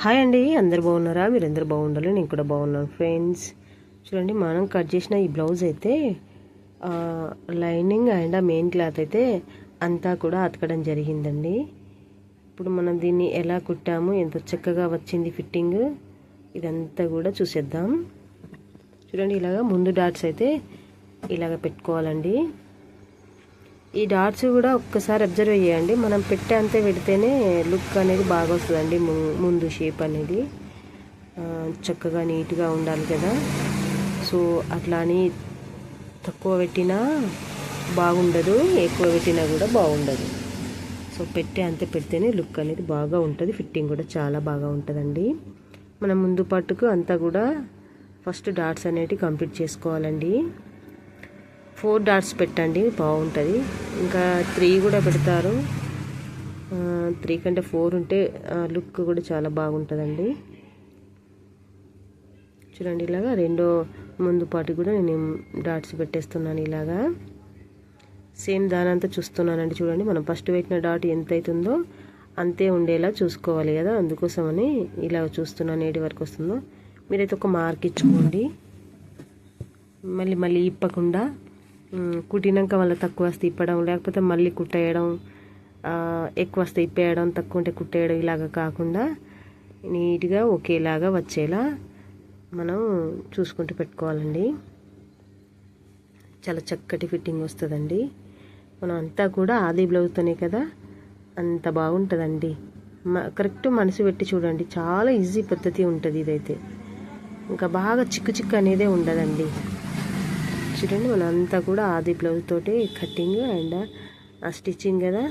Hi అండి అందరు బాగున్నారా? మీరందరూ బాగుండాలి నేను కూడా బాగున్నాను ఫ్రెండ్స్. చూడండి మనం కట్ చేసిన ఈ బ్లౌజ్ అయితే లైనింగ్ అండ్ ఆ మెయిన్ క్లాత్ అయితే అంతా కూడా అతకడం జరిగిందండి. ఇప్పుడు మనం దీన్ని ఎలా కుట్టాము ఎంత చక్కగా వచ్చింది ఫిట్టింగ్ ఇదంతా కూడా చూసేద్దాం. చూడండి ఇలాగ ముందు డాట్స్ అయితే ఇలాగ పెట్టుకోవాలండి. ఈ డాట్స్ కూడా ఒక్కసారి అబ్జర్వ్ చేయండి. మనం పెట్టే అంతే పెడితేనే లుక్ అనేది బాగా వస్తుందండి. ము- ముందు షేప్ అనేది. చక్కగా నీట్గా ఉండాలి కదా. సో అట్లా అని తక్కువ పెట్టినా బాగుండదు. ఎక్కువ పెట్టినా కూడా బాగుండదు. సో పెట్టే అంతే పెడితేనే లుక్ అనేది బాగా ఉంటుంది. ఫిట్టింగ్ కూడా చాలా బాగా ఉంటుందండి. మనం ముందు పట్టుకు అంతా కూడా ఫస్ట్ డాట్స్ అనేటివి కంప్లీట్ చేసుకోవాలండి. ఫోర్ డాట్స్ పెట్టండి బాగుంటుంది. ఇంకా త్రీ కూడా పెడతారు. త్రీ కంటే ఫోర్ ఉంటే లుక్ కూడా చాలా బాగుంటుందండి. చూడండి ఇలాగా రెండో ముందు పాటు కూడా నేను డాట్స్ పెట్టేస్తున్నాను ఇలాగా. సేమ్ దానంతా చూస్తున్నానండి చూడండి మనం ఫస్ట్ పెట్టిన డాట్ ఎంత అవుతుందో అంతే ఉండేలా చూసుకోవాలి కదా అందుకోసమని ఇలా చూస్తున్నాను ఏడి వరకు వస్తుందో. మీరైతే ఒక మార్క్ ఇచ్చుకోండి. మళ్ళీ మళ్ళీ ఇప్పకుండా కుట్టినాక మళ్ళీ తక్కువ వస్తే ఇప్పడం లేకపోతే మళ్ళీ కుట్టేయడం ఎక్కువ వస్తే ఇప్పేయడం తక్కువ ఉంటే కుట్టేయడం ఇలాగా కాకుండా నీట్గా ఒకేలాగా వచ్చేలా మనం చూసుకుంటూ పెట్టుకోవాలండి. చాలా చక్కటి ఫిట్టింగ్ వస్తుందండి. మనం అంతా కూడా ఆది బ్లౌజ్తోనే కదా అంత బాగుంటుందండి. మ- కరెక్ట్ మనసు పెట్టి చూడండి. చాలా ఈజీ పద్ధతి ఉంటుంది ఇదైతే. ఇంకా బాగా చిక్కు చిక్కు అనేదే ఉండదండి. చూడండి మనం అంతా కూడా ఆది బ్లౌజ్ తోటి కటింగ్ అండ్ ఆ స్టిచ్చింగ్ కదా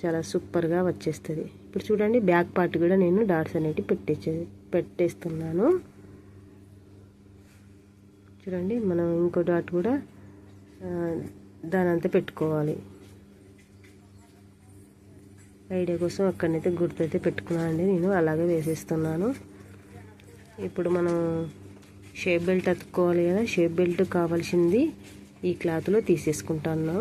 చాలా సూపర్గా వచ్చేస్తుంది. ఇప్పుడు చూడండి బ్యాక్ పార్ట్ కూడా నేను డాట్స్ అనేవి పెట్టేసే పెట్టేస్తున్నాను. చూడండి మనం ఇంకో డాట్ కూడా దానంతా పెట్టుకోవాలి. ఐడియా కోసం అక్కడనైతే గుర్తైతే పెట్టుకున్నానండి నేను అలాగే వేసేస్తున్నాను. ఇప్పుడు మనం షేప్ బెల్ట్ అతుక్కోవాలి కదా షేప్ బెల్ట్ కావాల్సింది ఈ క్లాత్లో తీసేసుకుంటాను.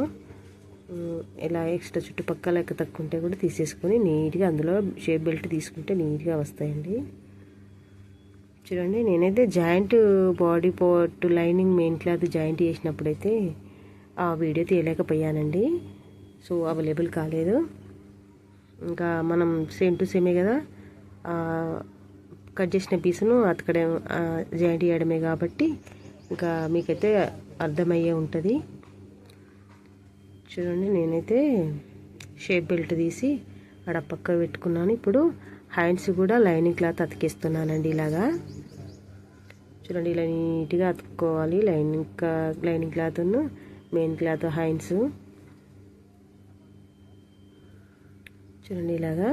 ఎలా ఇలా ఎక్స్ట్రా చుట్టుపక్కల ఎక్క తక్కువ ఉంటే కూడా తీసేసుకొని నీట్గా అందులో షేప్ బెల్ట్ తీసుకుంటే నీట్గా వస్తాయండి. చూడండి నేనైతే joint body part lining main cloth joint చేసినప్పుడైతే ఆ వీడియో తీయలేకపోయానండి. సో అవైలబుల్ కాలేదు. ఇంకా మనం సేమ్ టు సేమే కదా కట్ చేసిన పీసును అతకడం జాయింట్ చేయడమే కాబట్టి ఇంకా మీకైతే అర్థమయ్యే ఉంటుంది. చూడండి నేనైతే షేప్ బెల్ట్ తీసి ఆడ పక్క పెట్టుకున్నాను. ఇప్పుడు హ్యాండ్స్ కూడా లైనింగ్ క్లాత్ అతికిస్తున్నానండి ఇలాగా. చూడండి ఇలా నీట్గా అతుక్కోవాలి. Lining lining cloth main cloth hands. చూడండి ఇలాగా.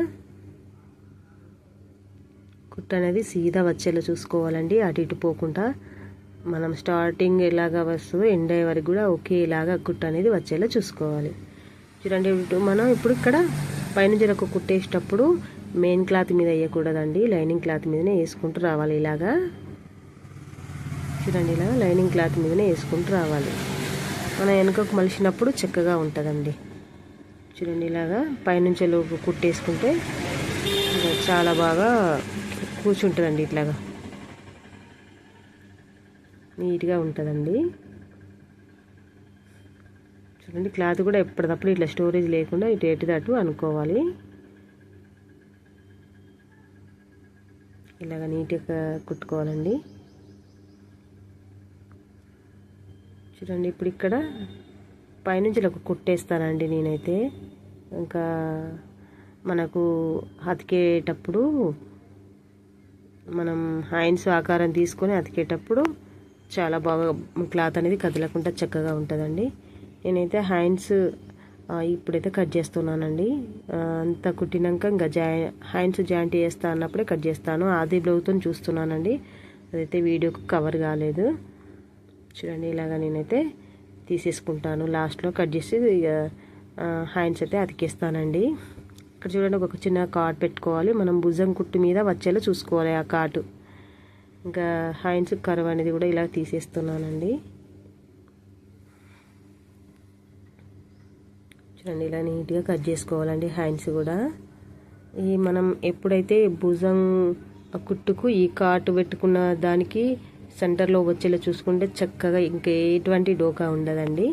కుట్టు అనేది సీదా వచ్చేలా చూసుకోవాలండి. అటు ఇటు పోకుండా మనం స్టార్టింగ్ ఎలాగా వస్తుందో ఎండ్ అయ్యే వరకు కూడా ఒకేలాగా కుట్టు అనేది వచ్చేలా చూసుకోవాలి. చూడండి ఇప్పుడు మనం ఇప్పుడు ఇక్కడ పైన జరకు కుట్టేసేటప్పుడు మెయిన్ క్లాత్ మీద వేయకూడదండి. లైనింగ్ క్లాత్ మీదనే వేసుకుంటూ రావాలి ఇలాగా. చూడండి ఇలా లైనింగ్ క్లాత్ మీదనే వేసుకుంటూ రావాలి. మనం వెనుకకు మలిచినప్పుడు చక్కగా ఉంటుందండి. చూడండి ఇలాగా పైనుంచి లోపు కుట్టేసుకుంటే చాలా బాగా కూర్చుంటుందండి ఇట్లాగా. నీట్గా ఉంటుందండి. చూడండి క్లాత్ కూడా ఎప్పటికప్పుడు ఇట్లా స్టోరేజ్ లేకుండా ఇటు ఎటు అనుకోవాలి. ఇలాగ నీట్గా కుట్టుకోవాలండి. చూడండి ఇప్పుడు ఇక్కడ పైనుంచి ఇలా ఒక కుట్టేస్తానండి నేనైతే. ఇంకా మనకు అతికేటప్పుడు మనం హ్యాండ్స్ ఆకారం తీసుకొని అతికేటప్పుడు చాలా బాగా క్లాత్ అనేది కదలకుండా చక్కగా ఉంటుందండి. నేనైతే హ్యాండ్స్ ఇప్పుడైతే కట్ చేస్తున్నానండి. అంత అంతా కుట్టినాక ఇంకా జా హ్యాండ్స్ జాయింట్ చేస్తా అన్నప్పుడే కట్ చేస్తాను. ఆది బ్లౌజ్తో చూస్తున్నానండి. అదైతే వీడియోకి కవర్ కాలేదు. చూడండి ఇలాగా నేనైతే తీసేసుకుంటాను. లాస్ట్లో కట్ చేసి ఇక హ్యాండ్స్ అయితే అతికేస్తానండి. ఇక్కడ చూడండి ఒక చిన్న కార్డ్ పెట్టుకోవాలి. మనం భుజం కుట్టు మీద వచ్చేలా చూసుకోవాలి ఆ కార్డు ఇంకా హైన్స్ కర్వ్ అనేది కూడా ఇలా తీసేస్తున్నానండి. చూడండి ఇలా నీట్గా కట్ చేసుకోవాలండి హ్యాండ్స్ కూడా. ఈ మనం ఎప్పుడైతే భుజం కుట్టుకు ఈ కాటు పెట్టుకున్న దానికి సెంటర్లో వచ్చేలా చూసుకుంటే చక్కగా ఇంకా ఎటువంటి డోకా ఉండదండి.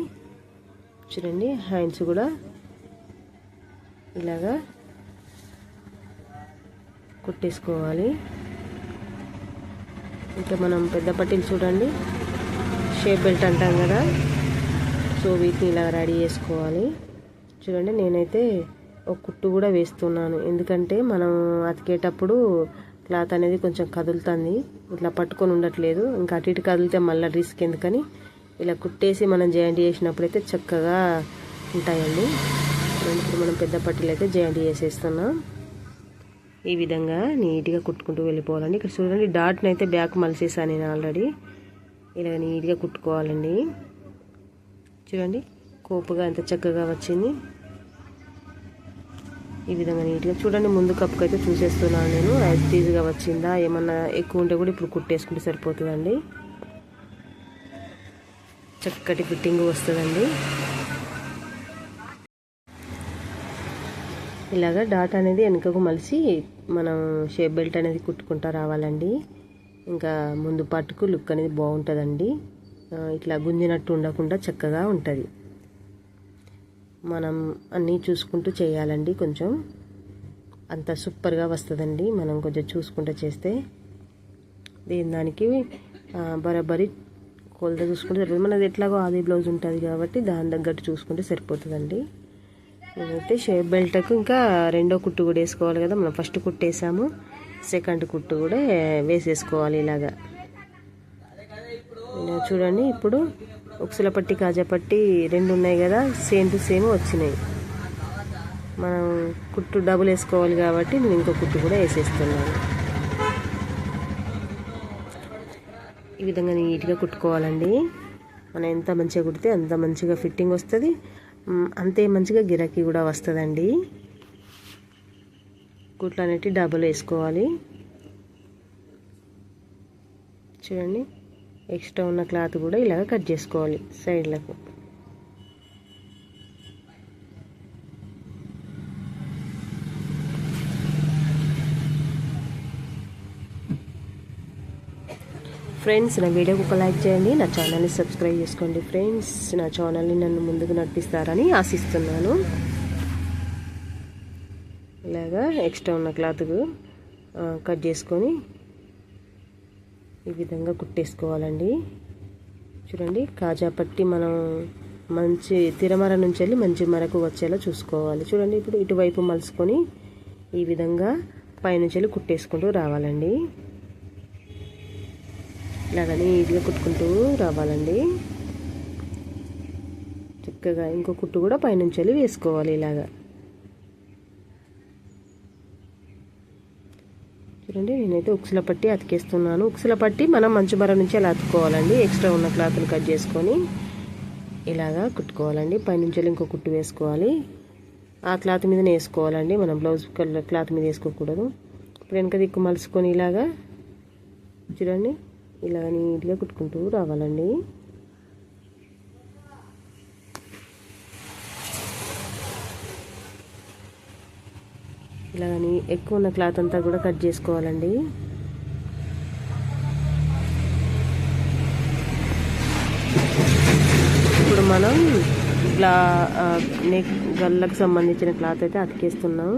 చూడండి హ్యాండ్స్ కూడా ఇలాగా కుట్టేసుకోవాలి. ఇంకా మనం పెద్ద పట్టీలు చూడండి. షేప్ బెల్ట్ అంటాం కదా. సో వీటిని ఇలా రెడీ చేసుకోవాలి. చూడండి నేనైతే ఒక కుట్టు కూడా వేస్తున్నాను. ఎందుకంటే మనం అతికేటప్పుడు క్లాత్ అనేది కొంచెం కదులుతుంది. ఇట్లా పట్టుకొని ఉండట్లేదు. ఇంకా అటు ఇటు కదిలితే మళ్ళీ రిస్క్ ఎందుకని? ఇలా కుట్టేసి మనం జాయింట్ చేసినప్పుడైతే చక్కగా ఉంటాయండి. ఇప్పుడు మనం పెద్ద పట్టీలు అయితే జాయింట్ చేసేస్తున్నాం. ఈ విధంగా నీట్గా కుట్టుకుంటూ వెళ్ళిపోవాలండి. ఇక్కడ చూడండి డాట్ని అయితే బ్యాక్ మలిసేసాను నేను ఆల్రెడీ ఇలా నీట్గా కుట్టుకోవాలండి. చూడండి కోపుగా ఎంత చక్కగా వచ్చింది. ఈ విధంగా నీట్గా చూడండి ముందు కప్పుకు అయితే చూసేస్తున్నాను నేను. యాక్టీజ్గా వచ్చిందా ఏమన్నా ఎక్కువ ఉంటే కూడా ఇప్పుడు కుట్టేసుకుంటే సరిపోతుందండి. చక్కటి ఫిట్టింగ్ వస్తుందండి. ఇలాగా డాట్ అనేది వెనుకకు మలిసి మనం షేప్ బెల్ట్ అనేది కుట్టుకుంటా రావాలండి. ఇంకా ముందు పట్టుకు లుక్ అనేది బాగుంటుందండి. ఇట్లా గుంజినట్టు ఉండకుండా చక్కగా ఉంటుంది. మనం అన్నీ చూసుకుంటూ చేయాలండి కొంచెం. అంత సూపర్గా వస్తుందండి మనం కొంచెం చూసుకుంటూ చేస్తే. దీని దానికి? బరాబరి కొలత చూసుకుంటే సరిపోతుంది మనది ఎట్లాగో ఆది బ్లౌజ్ ఉంటుంది కాబట్టి దాని తగ్గట్టు చూసుకుంటే సరిపోతుందండి. నేనైతే షేప్ బెల్ట్కు ఇంకా రెండో కుట్టు కూడా వేసుకోవాలి కదా. మనం ఫస్ట్ కుట్టు వేసాము సెకండ్ కుట్టు కూడా వేసేసుకోవాలి ఇలాగా. చూడండి ఇప్పుడు ఉక్సుల పట్టి కాజా పట్టి రెండు ఉన్నాయి కదా. సేమ్ టు సేమ్ వచ్చినాయి. మనం కుట్టు డబుల్ వేసుకోవాలి కాబట్టి నేను ఇంకో కుట్టు కూడా వేసేస్తున్నాను. ఈ విధంగా నీట్గా కుట్టుకోవాలండి. మనం ఎంత మంచిగా కుడితే అంత మంచిగా ఫిట్టింగ్ వస్తుంది. అంతే మంచిగా గిరాకీ కూడా వస్తుందండి. గుట్లు అనేటివి డబుల్ వేసుకోవాలి. చూడండి ఎక్స్ట్రా ఉన్న క్లాత్ కూడా ఇలాగ కట్ చేసుకోవాలి సైడ్లకు ఫ్రెండ్స్ నా వీడియోకి ఒక లైక్ చేయండి నా ఛానల్ని సబ్స్క్రైబ్ చేసుకోండి ఫ్రెండ్స్. నా ఛానల్ని నన్ను ముందుకు నడిపిస్తారని ఆశిస్తున్నాను. ఇలాగా ఎక్స్ట్రా ఉన్న క్లాత్కు కట్ చేసుకొని ఈ విధంగా కుట్టేసుకోవాలండి. చూడండి కాజా పట్టి మనం మంచి తిరమర నుంచి వెళ్ళి మంచి మరకు వచ్చేలా చూసుకోవాలి. చూడండి ఇప్పుడు ఇటువైపు మలుసుకొని ఈ విధంగా పైనుంచి వెళ్ళి కుట్టేసుకుంటూ రావాలండి. ఇలాగ ఈజీగా కుట్టుకుంటూ రావాలండి. చక్కగా ఇంకో కుట్టు కూడా పైనుంచి వెళ్ళి వేసుకోవాలి ఇలాగా. చూడండి నేనైతే ఉక్సుల పట్టి అతికేస్తున్నాను. ఉక్సుల పట్టి మనం మంచు బర నుంచి అలా అతుక్కోవాలండి? ఎక్స్ట్రా ఉన్న క్లాత్లు కట్ చేసుకొని ఇలాగా కుట్టుకోవాలండి. పైనుంచి ఇంకో కుట్టు వేసుకోవాలి. ఆ క్లాత్ మీదనే వేసుకోవాలండి. మనం బ్లౌజ్ క్లాత్ మీద వేసుకోకూడదు. ఇప్పుడు వెనక దిక్కు మలుసుకొని ఇలాగా చూడండి. ఇలా నీట్గా కుట్టుకుంటూ రావాలండి. ఇలాగని ఎక్కువ ఉన్న క్లాత్ అంతా కూడా కట్ చేసుకోవాలండి. ఇప్పుడు మనం గ్లా నెక్ గల్లకు సంబంధించిన క్లాత్ అయితే అతికేస్తున్నాం.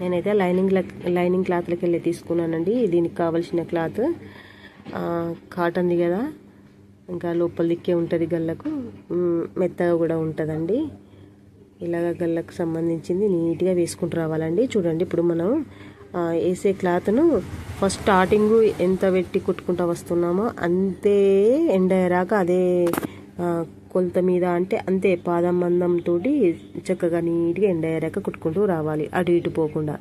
నేనైతే లైనింగ్ లైనింగ్ క్లాత్లకి వెళ్ళి తీసుకున్నానండి. దీనికి కావాల్సిన క్లాత్ కాటన్ది కదా. ఇంకా లోపల దిక్కే ఉంటుంది గల్లకు మెత్తగా కూడా ఉంటుందండి. ఇలాగ గల్లకు సంబంధించింది నీట్గా వేసుకుంటూ రావాలండి. చూడండి ఇప్పుడు మనం వేసే క్లాత్ను ఫస్ట్ స్టార్టింగ్ ఎంత పెట్టి కుట్టుకుంటూ వస్తున్నామో అంతే ఎండ ఎండరాక అదే కొలత మీద అంటే అంతే పాదం మందంతో చక్కగా నీట్గా ఎండ అయ్యాక కుట్టుకుంటూ రావాలి. అటు ఇటు పోకుండా.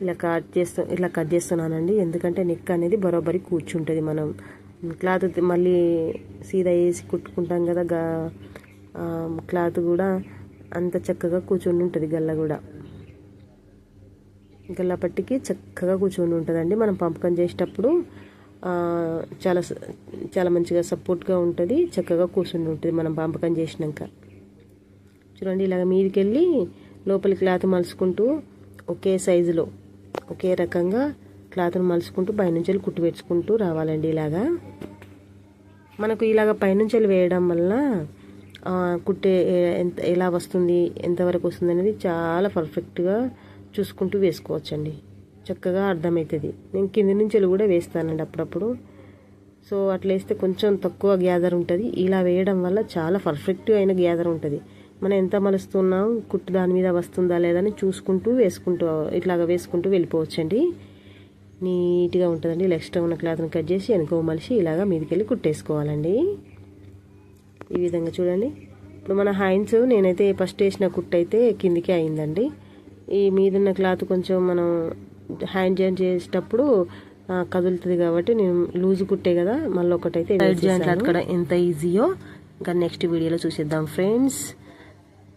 ఇలా కట్ చేస్తూ ఇలా కట్ చేస్తున్నానండి. ఎందుకంటే నెక్ అనేది బరోబరి కూర్చుంటుంది మనం. క్లాత్ మళ్ళీ సీదా వేసి కుట్టుకుంటాం కదా క్లాత్ కూడా అంత చక్కగా కూర్చొని ఉంటుంది గల్ల కూడా. గల్ల చక్కగా కూర్చొని ఉంటుందండి. మనం పంపకం చేసేటప్పుడు చాలా చాలా మంచిగా సపోర్ట్గా ఉంటుంది చక్కగా కూర్చొని ఉంటుంది మనం పంపకం చేసినాక. చూడండి ఇలాగ మీదికి వెళ్ళి లోపలి క్లాత్ మలుచుకుంటూ ఒకే సైజులో ఒకే రకంగా క్లాత్ను మలుచుకుంటూ పైనుంచి వెళ్ళి కుట్టు పెట్టుకుంటూ రావాలండి ఇలాగా. మనకు ఇలాగ పైనుంచి వేయడం వల్ల కుట్టే ఎంత ఎలా వస్తుంది ఎంతవరకు వస్తుంది అనేది చాలా పర్ఫెక్ట్గా చూసుకుంటూ వేసుకోవచ్చండి. చక్కగా అర్థమవుతుంది నేను కింది నుంచి వెళ్ళి కూడా వేస్తానండి అప్పుడప్పుడు. సో అట్లా వేస్తే కొంచెం తక్కువ గ్యాదర్ ఉంటుంది. ఇలా వేయడం వల్ల చాలా పర్ఫెక్ట్ అయిన గ్యాదర్ ఉంటుంది. మనం ఎంత మలుస్తున్నాం కుట్టు దాని మీద వస్తుందా లేదని చూసుకుంటూ వేసుకుంటూ ఇట్లాగ వేసుకుంటూ వెళ్ళిపోవచ్చండి. నీట్గా ఉంటుందండి. ఇలా ఎక్స్ట్రా ఉన్న క్లాత్ని కట్ చేసి వెనుక మలిసి ఇలాగా మీదకి వెళ్ళి కుట్టేసుకోవాలండి. ఈ విధంగా చూడండి. ఇప్పుడు మన హ్యాండ్స్ నేనైతే ఫస్ట్ వేసిన కుట్టు అయితే కిందికి అయిందండి. ఈ మీదున్న క్లాత్ కొంచెం మనం హ్యాండ్ జాయిన్ చేసేటప్పుడు కదులుతుంది కాబట్టి నేను లూజ్ కుట్టే కదా మళ్ళీ ఒకటైతే జాయింట్ అక్కడ ఎంత ఈజీయో ఇంకా నెక్స్ట్ వీడియోలో చూసేద్దాం friends.